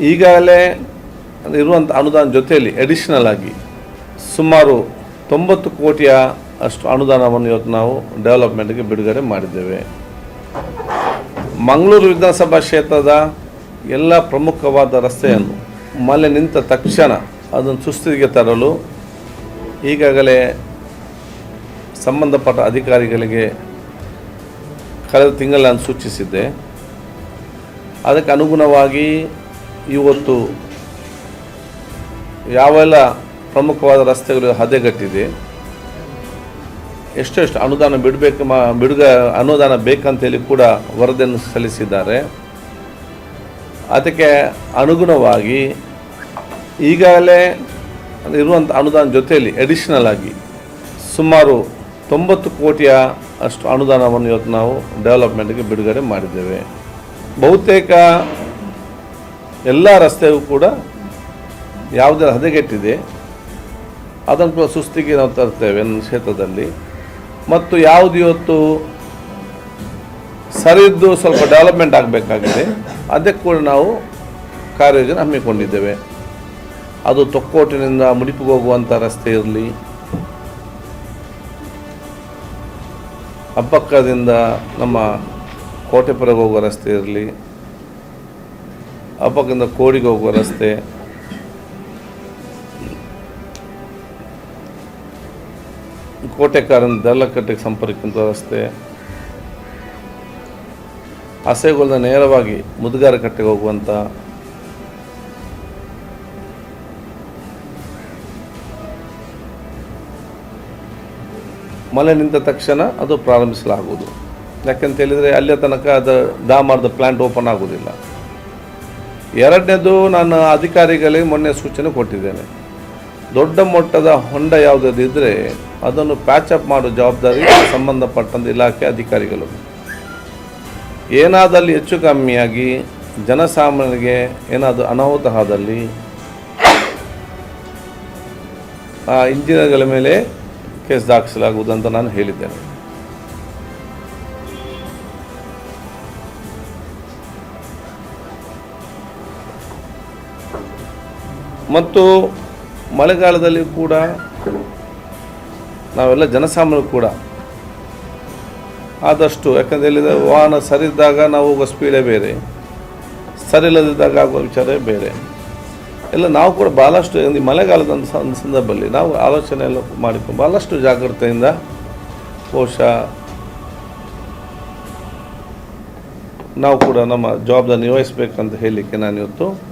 ಈಗಾಗಲೇ ಇರುವಂಥ ಅನುದಾನ ಜೊತೆಯಲ್ಲಿ ಅಡಿಷನಲ್ ಆಗಿ ಸುಮಾರು ತೊಂಬತ್ತು ಕೋಟಿಯ ಅಷ್ಟು ಅನುದಾನವನ್ನು ಇವತ್ತು ನಾವು ಡೆವಲಪ್ಮೆಂಟ್ಗೆ ಬಿಡುಗಡೆ ಮಾಡಿದ್ದೇವೆ. ಮಂಗಳೂರು ವಿಧಾನಸಭಾ ಕ್ಷೇತ್ರದ ಎಲ್ಲ ಪ್ರಮುಖವಾದ ರಸ್ತೆಯನ್ನು ಮಳೆ ನಿಂತ ತಕ್ಷಣ ಅದನ್ನು ಸುಸ್ಥಿತಿಗೆ ತರಲು ಈಗಾಗಲೇ ಸಂಬಂಧಪಟ್ಟ ಅಧಿಕಾರಿಗಳಿಗೆ ಕಳೆದ ತಿಂಗಳ ನಾನು ಸೂಚಿಸಿದ್ದೆ. ಅದಕ್ಕೆ ಅನುಗುಣವಾಗಿ ಇವತ್ತು ಯಾವೆಲ್ಲ ಪ್ರಮುಖವಾದ ರಸ್ತೆಗಳು ಹದೆಗಟ್ಟಿದೆ? ಎಷ್ಟೆಷ್ಟು ಅನುದಾನ ಬಿಡಬೇಕು ಮಾ ಬಿಡುಗ ಅನುದಾನ ಬೇಕಂತೇಳಿ ಕೂಡ ವರದಿಯನ್ನು ಸಲ್ಲಿಸಿದ್ದಾರೆ. ಅದಕ್ಕೆ ಅನುಗುಣವಾಗಿ ಈಗಾಗಲೇ ಇರುವಂಥ ಅನುದಾನ ಜೊತೆಯಲ್ಲಿ ಅಡಿಷನಲ್ ಆಗಿ ಸುಮಾರು ತೊಂಬತ್ತು ಕೋಟಿಯ ಅಷ್ಟು ಅನುದಾನವನ್ನು ಇವತ್ತು ನಾವು ಡೆವಲಪ್ಮೆಂಟ್ಗೆ ಬಿಡುಗಡೆ ಮಾಡಿದ್ದೇವೆ. ಬಹುತೇಕ ಎಲ್ಲ ರಸ್ತೆಯೂ ಕೂಡ ಯಾವುದೇ ಹದಗೆಟ್ಟಿದೆ. ಅದನ್ನು ಕೂಡ ಸುಸ್ತಿಗೆ ನಾವು ತರ್ತೇವೆ ನನ್ನ ಕ್ಷೇತ್ರದಲ್ಲಿ. ಮತ್ತು ಯಾವುದು ಇವತ್ತು ಸರಿದ್ದು ಸ್ವಲ್ಪ ಡೆವಲಪ್ಮೆಂಟ್ ಆಗಬೇಕಾಗಿದೆ. ಅದಕ್ಕೆ ಕೂಡ ನಾವು ಕಾರ್ಯೋಜನೆ ಹಮ್ಮಿಕೊಂಡಿದ್ದೇವೆ. ಅದು ತೊಕ್ಕೋಟಿನಿಂದ ಮುಡಿಪಿಗೆ ಹೋಗುವಂಥ ರಸ್ತೆ ಇರಲಿ. ಅಬ್ಬಕ್ಕದಿಂದ ನಮ್ಮ ಕೋಟೆಪುರಗೆ ಹೋಗುವ ರಸ್ತೆ ಇರಲಿ. ಅಬ್ಬಕ್ಕದಿಂದ ಕೋಡಿಗೆ ಹೋಗುವ ರಸ್ತೆ. ಕೋಟೆಕಾರನ ದಲ್ಲಕಟ್ಟೆಗೆ ಸಂಪರ್ಕಿಸುವಂಥ ರಸ್ತೆ. ಹಸೆಗೊಲ್ದ ನೇರವಾಗಿ ಮುದುಗಾರ ಕಟ್ಟೆಗೆ ಹೋಗುವಂಥ ಮಳೆ ನಿಂತ ತಕ್ಷಣ ಅದು ಪ್ರಾರಂಭಿಸಲಾಗುವುದು. ಯಾಕೆಂತ ಹೇಳಿದರೆ ಅಲ್ಲಿಯ ತನಕ ಅದು ಡಾಮರ್ದ ಪ್ಲ್ಯಾಂಟ್ ಓಪನ್ ಆಗುವುದಿಲ್ಲ. ಎರಡನೇದು ನಾನು ಅಧಿಕಾರಿಗಳಿಗೆ ಮೊನ್ನೆ ಸೂಚನೆ ಕೊಟ್ಟಿದ್ದೇನೆ. ದೊಡ್ಡ ಮಟ್ಟದ ಹೊಂಡ ಯಾವುದಾದಿದ್ದರೆ ಅದನ್ನು ಪ್ಯಾಚಪ್ ಮಾಡೋ ಜವಾಬ್ದಾರಿ ಸಂಬಂಧಪಟ್ಟಂಥ ಇಲಾಖೆ ಅಧಿಕಾರಿಗಳು. ಏನಾದಲ್ಲಿ ಹೆಚ್ಚು ಕಮ್ಮಿಯಾಗಿ ಜನಸಾಮಾನ್ಯರಿಗೆ ಏನಾದರೂ ಅನಾಹುತ ಆದಲ್ಲಿ ಇಂಜಿನಿಯರ್ಗಳ ಮೇಲೆ ಕೇಸ್ ದಾಖಲಾಗುವುದು ಅಂತ ನಾನು ಹೇಳಿದ್ದೇನೆ. ಮತ್ತು ಮಳೆಗಾಲದಲ್ಲಿ ಕೂಡ ನಾವೆಲ್ಲ ಜನಸಾಮಾನ್ಯರು ಕೂಡ ಆದಷ್ಟು ಯಾಕಂದರೆ ಹೇಳಿದರೆ ವಾಹನ ಸರಿದ್ದಾಗ ನಾವು ಹೋಗೋ ಸ್ಪೀಡೇ ಬೇರೆ ಸರಿ ಇಲ್ಲದಿದ್ದಾಗ ಆಗುವ ವಿಚಾರವೇ ಬೇರೆ. ಎಲ್ಲ ನಾವು ಕೂಡ ಭಾಳಷ್ಟು ಈ ಮಳೆಗಾಲದ ಸಂದರ್ಭದಲ್ಲಿ ನಾವು ಆಲೋಚನೆ ಎಲ್ಲ ಮಾಡಿಕೊಂಡು ಭಾಳಷ್ಟು ಜಾಗ್ರತೆಯಿಂದ ಬಹುಶಃ ನಾವು ಕೂಡ ನಮ್ಮ ಜವಾಬ್ದಾರಿ ನಿರ್ವಹಿಸಬೇಕಂತ ಹೇಳಲಿಕ್ಕೆ ನಾನು ಇವತ್ತು ಆ,